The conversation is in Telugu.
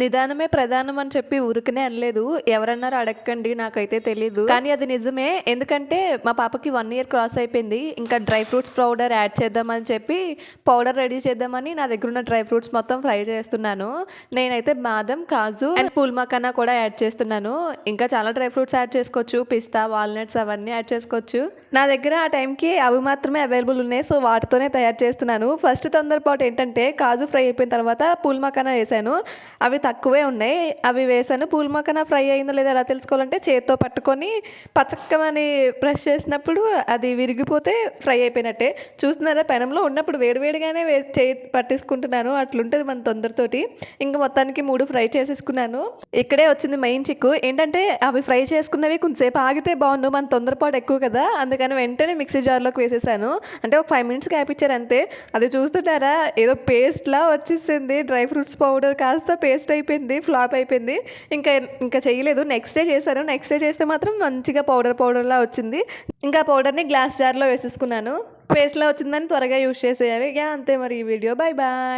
నిదానమే ప్రధానం అని చెప్పి ఊరికనే అనలేదు. ఎవరన్నారో అడగండి నాకైతే తెలియదు కానీ అది నిజమే. ఎందుకంటే మా పాపకి వన్ ఇయర్ క్రాస్ అయిపోయింది. ఇంకా డ్రై ఫ్రూట్స్ పౌడర్ యాడ్ చేద్దామని చెప్పి పౌడర్ రెడీ చేద్దామని నా దగ్గర ఉన్న డ్రై ఫ్రూట్స్ మొత్తం ఫ్రై చేస్తున్నాను. నేనైతే బాదం, కాజు అండ్ పూల్ మఖానా కూడా యాడ్ చేస్తున్నాను. ఇంకా చాలా డ్రై ఫ్రూట్స్ యాడ్ చేసుకోవచ్చు. పిస్తా, వాల్‌నట్స్ అవన్నీ యాడ్ చేసుకోవచ్చు. నా దగ్గర ఆ టైంకి అవి మాత్రమే అవైలబుల్ ఉన్నాయి. సో వాటితోనే తయారు చేస్తున్నాను. ఫస్ట్ తొందరపాటు ఏంటంటే కాజు ఫ్రై అయిపోయిన తర్వాత పూల్ మఖానా వేసాను అవి తక్కువే ఉన్నాయి. అవి వేసాను పూల మొక్కన ఫ్రై అయిందో లేదో ఎలా తెలుసుకోవాలంటే చేత్తో పట్టుకొని పచ్చకమని బ్రష్ చేసినప్పుడు అది విరిగిపోతే ఫ్రై అయిపోయినట్టే. చూస్తున్నారా పెనంలో ఉన్నప్పుడు వేడివేడిగానే వే చేయి పట్టేసుకుంటున్నాను. అట్లుంటుంది మన తొందరతోటి. ఇంక మొత్తానికి మూడు ఫ్రై చేసేసుకున్నాను. ఇక్కడే వచ్చింది మెయిన్ చిక్కు. ఏంటంటే అవి ఫ్రై చేసుకున్నవి కొంచెంసేపు ఆగితే బాగుండు మన తొందరపాటు ఎక్కువ కదా! అందుకని వెంటనే మిక్సీ జార్‌లోకి వేసేసాను. అంటే ఒక ఫైవ్ మినిట్స్ గ్యాప్ అంతే. అది చూస్తున్నారా ఏదో పేస్ట్‌లా వచ్చేసింది. డ్రై ఫ్రూట్స్ పౌడర్ కాస్త పేస్ట్ అయిపోయింది. ఫ్లాప్ అయిపోయింది. ఇంకా ఇంకా చేయలేదు. నెక్స్ట్ డే చేశాను. నెక్స్ట్ డే చేస్తే మాత్రం మంచిగా పౌడర్ పౌడర్‌లా వచ్చింది. ఇంకా పౌడర్‌ని గ్లాస్ జార్‌లో వేసేసుకున్నాను. పేస్ట్‌లా వచ్చిందని త్వరగా యూజ్ చేసేయాలి. యా అంతే మరి ఈ వీడియో. Bye bye.